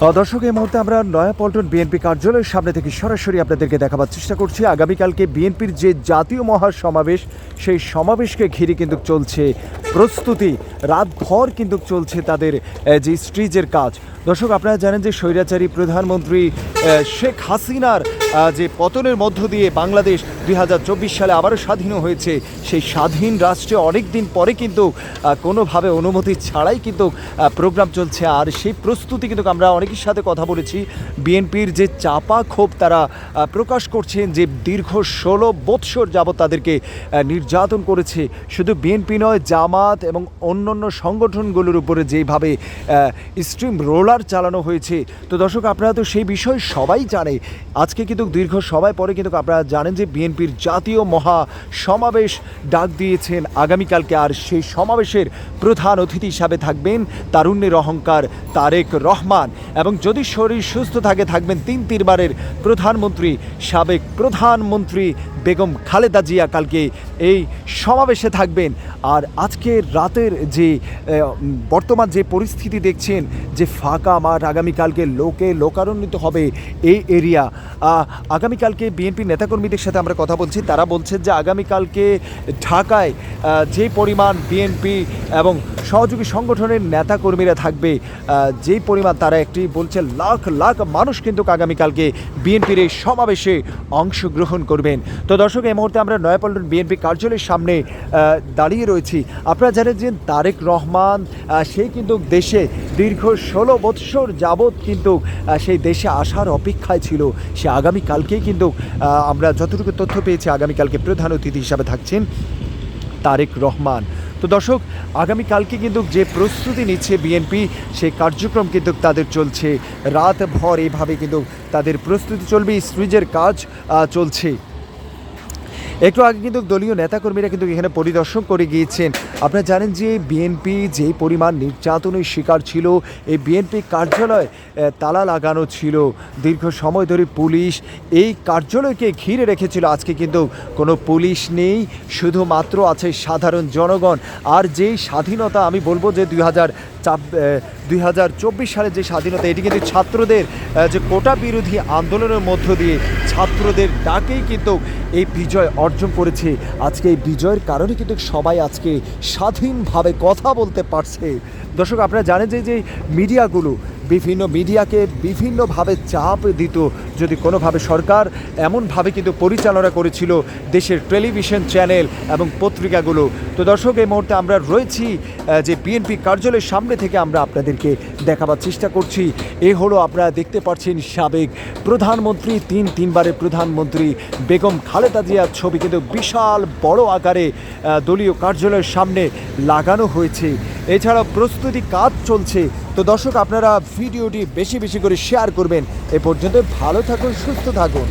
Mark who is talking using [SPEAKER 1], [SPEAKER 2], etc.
[SPEAKER 1] দর্শক, এই মুহূর্তে আমরা নয়াপল্টন বিএনপি কার্যালয়ের সামনে থেকে সরাসরি আপনাদেরকে দেখাবার চেষ্টা করছি। আগামীকালকে বিএনপির যে জাতীয় মহাসমাবেশ, সেই সমাবেশকে ঘিরে কিন্তু চলছে প্রস্তুতি। রাতভর কিন্তু চলছে তাদের যে স্ট্রিজের কাজ। দর্শক, আপনারা জানেন যে স্বৈরাচারী প্রধানমন্ত্রী শেখ হাসিনার যে পতনের মধ্য দিয়ে বাংলাদেশ দুই হাজার চব্বিশ সালে আবারও স্বাধীন হয়েছে, সেই স্বাধীন রাষ্ট্রে অনেক দিন পরে কিন্তু কোনোভাবে অনুমতি ছাড়াই কিন্তু প্রোগ্রাম চলছে। আর সেই প্রস্তুতি কিন্তু আমরা অনেকের সাথে কথা বলেছি। বিএনপির যে চাপা ক্ষোভ তারা প্রকাশ করছেন যে দীর্ঘ ষোলো বৎসর যাবৎ তাদেরকে নির্যাতন করেছে। শুধু বিএনপি নয় জামাত এবং অন্যান্য সংগঠনগুলোর উপরে যেভাবে স্ট্রিম রোলার চালানো হয়েছে। তো দর্শক, আপনারা তো সেই বিষয় সবাই জানে। আজকে কিন্তু দীর্ঘ সবাই পরে কিন্তু আপনারা জানেন যে বিএনপির জাতীয় মহা সমাবেশ ডাক দিয়েছেন। আগামীকালকে আর সেই সমাবেশের প্রধান অতিথি হিসাবে থাকবেন তারুণ্যের অহংকার তারেক রহমান। এবং যদি শরীর সুস্থ থাকে, থাকবেন তিন তিনবারের প্রধানমন্ত্রী, সাবেক প্রধানমন্ত্রী বেগম খালেদা জিয়া কালকে এই সমাবেশে থাকবেন। আর আজকের রাতের যে বর্তমান যে পরিস্থিতি দেখছেন, যে ফাঁকা মাঠ আগামীকালকে লোকে লোকারণ্বিত হবে এই এরিয়া আগামীকালকে বিএনপি নেতাকর্মীদের সাথে আমরা কথা বলছি। তারা বলছেন যে আগামীকালকে ঢাকায় যে পরিমাণ বিএনপি এবং সহযোগী সংগঠনের নেতাকর্মীরা থাকবে যেই পরিমাণ তারা একটি বলছে লাখ লাখ মানুষ কিন্তু আগামীকালকে বিএনপির এই সমাবেশে অংশগ্রহণ করবেন। তো দর্শক, এই মুহূর্তে আমরা নয়াপল্টন বিএনপি কার্যালয়ের সামনে দাঁড়িয়ে রয়েছি। আপনারা জানেন যে তারেক রহমান সেই কিন্তু দেশে দীর্ঘ ষোলো বৎসর যাবৎ কিন্তু সেই দেশে আসার অপেক্ষায় ছিল। সে আগামীকালকেই কিন্তু আমরা যতটুকু তথ্য পেয়েছি, আগামীকালকে প্রধান অতিথি হিসাবে থাকছেন তারেক রহমান। তো দর্শক, আগামীকালকে কিন্তু যে প্রস্তুতি নিচ্ছে বিএনপি সেই কার্যক্রম কিন্তু তাদের চলছে। রাত ভর এইভাবে কিন্তু তাদের প্রস্তুতি চলবে স্ট্রিজের কাজ চলছে। একটু আগে কিন্তু দলীয় নেতাকর্মীরা কিন্তু এখানে পরিদর্শন করে গিয়েছেন। আপনারা জানেন যে বিএনপি যে পরিমাণ নির্যাতনের শিকার ছিল, এই বিএনপি কার্যালয় তালা লাগানো ছিল। দীর্ঘ সময় ধরে পুলিশ এই কার্যালয়কে ঘিরে রেখেছিল। আজকে কিন্তু কোনো পুলিশ নেই, শুধুমাত্র আছে সাধারণ জনগণ। আর যেই স্বাধীনতা আমি বলব যে দুই হাজার হাজার দুই সালের যে স্বাধীনতা, এটি কিন্তু ছাত্রদের যে কোটা বিরোধী আন্দোলনের মধ্য দিয়ে ছাত্রদের ডাকেই কিন্তু এই বিজয় অর্জন করেছে। আজকে এই বিজয়ের কারণে কিন্তু সবাই আজকে স্বাধীনভাবে কথা বলতে পারছে। দর্শক, আপনারা জানেন যে যে মিডিয়াগুলো বিভিন্ন মিডিয়াকে বিভিন্নভাবে চাপ দিত যদি কোনোভাবে সরকার এমনভাবে কিন্তু পরিচালনা করেছিল দেশের টেলিভিশন চ্যানেল এবং পত্রিকাগুলো। তো দর্শক, এই মুহূর্তে আমরা রয়েছি যে বিএনপি কার্যালয়ের সামনে থেকে আমরা আপনাদেরকে দেখাবার চেষ্টা করছি। এ হলো আপনারা দেখতে পাচ্ছেন সাবেক প্রধানমন্ত্রী, তিন তিনবারের প্রধানমন্ত্রী বেগম খালেদা জিয়ার ছবি কিন্তু বিশাল বড় আকারে দলীয় কার্যালয়ের সামনে লাগানো হয়েছে। এছাড়া প্রস্তুতি কাজ চলছে। তো দর্শক, আপনারা ভিডিওটি বেশি বেশি করে শেয়ার করবেন। এ পর্যন্ত ভালো থাকুন সুস্থ থাকুন।